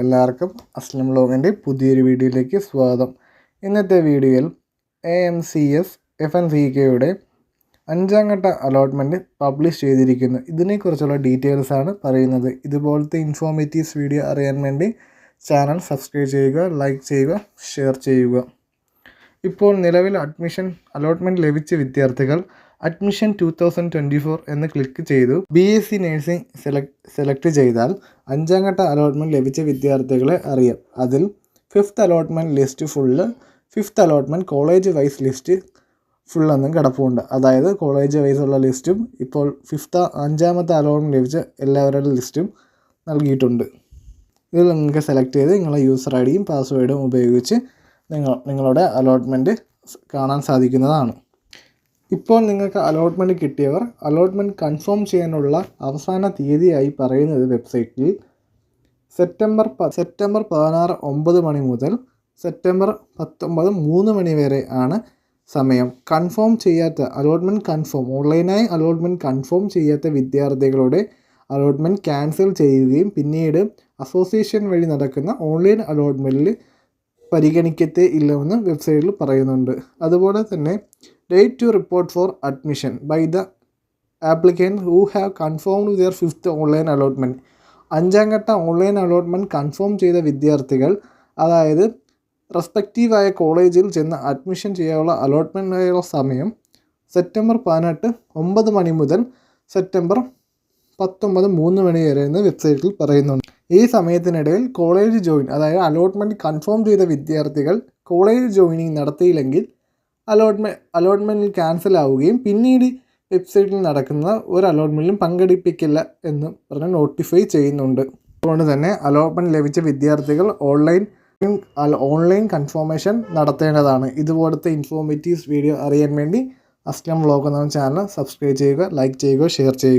എല്ലാവർക്കും അസ്ലം ലോഗിന്റെ പുതിയൊരു വീഡിയോയിലേക്ക് സ്വാഗതം. ഇന്നത്തെ വീഡിയോയിൽ A M C S F N C കെയുടെ അഞ്ചാം ഘട്ട അലോട്ട്മെന്റ് പബ്ലിഷ് ചെയ്തിരിക്കുന്നു. ഇതിനെക്കുറിച്ചുള്ള ഡീറ്റെയിൽസ് ആണ് പറയുന്നത്. ഇതുപോലത്തെ ഇൻഫോർമേറ്റീവ്സ് വീഡിയോ അറിയാൻ വേണ്ടി ചാനൽ സബ്സ്ക്രൈബ് ചെയ്യുക ലൈക്ക് ചെയ്യുക ഷെയർ ചെയ്യുക. ഇപ്പോൾ നിലവിൽ അഡ്മിഷൻ അലോട്ട്മെന്റ് ലഭിച്ച വിദ്യാർത്ഥികൾ admission two thousand twenty four എന്ന് ക്ലിക്ക് ചെയ്തു. B S C nursing select select ചെയ്താൽ അഞ്ചാം ഘട്ട അലോട്ട്മെന്റ് ലഭിച്ച വിദ്യാർത്ഥികളെ അറിയാം. അതിൽ fifth allotment list full fifth allotment college wise list ഫുള്ളെന്നും കിടപ്പുണ്ട്. അതായത് കോളേജ് വൈസ് ഉള്ള ലിസ്റ്റും ഇപ്പോൾ ഫിഫ്ത്ത് അഞ്ചാമത്തെ അലോട്ട്മെന്റ് ലഭിച്ച എല്ലാവരുടെ ലിസ്റ്റും നൽകിയിട്ടുണ്ട്. ഇതിൽ നിങ്ങൾക്ക് സെലക്ട് ചെയ്ത് നിങ്ങളെ യൂസർ ഐ ഡിയും പാസ്വേഡും ഉപയോഗിച്ച് നിങ്ങൾ നിങ്ങളുടെ അലോട്ട്മെന്റ് കാണാൻ സാധിക്കുന്നതാണ്. ഇപ്പോൾ നിങ്ങൾക്ക് അലോട്ട്മെന്റ് കിട്ടിയവർ അലോട്ട്മെന്റ് കൺഫേം ചെയ്യാനുള്ള അവസാന തീയതിയായി പറയുന്നത് വെബ്സൈറ്റിൽ സെപ്റ്റംബർ പ സെപ്റ്റംബർ പതിനാറ് ഒമ്പത് മണി മുതൽ സെപ്റ്റംബർ പത്തൊമ്പത് മൂന്ന് മണി വരെ ആണ് സമയം. കൺഫേം ചെയ്യാത്ത അലോട്ട്മെന്റ് കൺഫേം ഓൺലൈനായി അലോട്ട്മെന്റ് കൺഫേം ചെയ്യാത്ത വിദ്യാർത്ഥികളുടെ അലോട്ട്മെന്റ് ക്യാൻസൽ ചെയ്യുകയും പിന്നീട് അസോസിയേഷൻ വഴി നടക്കുന്ന ഓൺലൈൻ അലോട്ട്മെന്റിൽ പരിഗണിക്കത്തേ ഇല്ലെന്ന് വെബ്സൈറ്റിൽ പറയുന്നുണ്ട്. അതുപോലെ തന്നെ date to report for admission by the applicant who have confirmed their fifth online allotment അഞ്ചാം ഘട്ട ഓൺലൈൻ അലോട്ട്മെന്റ് കൺഫേം ചെയ്ത വിദ്യാർത്ഥികൾ അതായത് റെസ്പെക്റ്റീവായ കോളേജിൽ ചെന്ന് അഡ്മിഷൻ ചെയ്യാനുള്ള അലോട്ട്മെന്റിനുള്ള സമയം സെപ്റ്റംബർ പതിനെട്ട് ഒമ്പത് മണി മുതൽ സെപ്റ്റംബർ പത്തൊമ്പത് മൂന്ന് മണി വരെ എന്ന് വെബ്സൈറ്റിൽ പറയുന്നുണ്ട്. ഈ സമയത്തിനിടയിൽ കോളേജ് ജോയിൻ അതായത് അലോട്ട്മെന്റ് കൺഫേം ചെയ്ത വിദ്യാർത്ഥികൾ കോളേജ് ജോയിനിങ് നടത്തിയില്ലെങ്കിൽ അലോട്ട്മെന്റ് അലോട്ട്മെന്റിൽ ക്യാൻസൽ ആവുകയും പിന്നീട് വെബ്സൈറ്റിൽ നടക്കുന്ന ഒരു അലോട്ട്മെന്റിലും പങ്കെടുപ്പിക്കില്ല എന്ന് പറഞ്ഞ് നോട്ടിഫൈ ചെയ്യുന്നുണ്ട്. അതുകൊണ്ട് തന്നെ അലോട്ട്മെന്റ് ലഭിച്ച വിദ്യാർത്ഥികൾ ഓൺലൈൻ ഓൺലൈൻ കൺഫർമേഷൻ നടത്തേണ്ടതാണ്. ഇതുപോലത്തെ ഇൻഫോർമേറ്റീവ്സ് വീഡിയോ അറിയാൻ വേണ്ടി അസ്ലം വ്ലോഗ് എന്ന ചാനൽ സബ്സ്ക്രൈബ് ചെയ്യുക ലൈക്ക് ചെയ്യുക ഷെയർ ചെയ്യുക.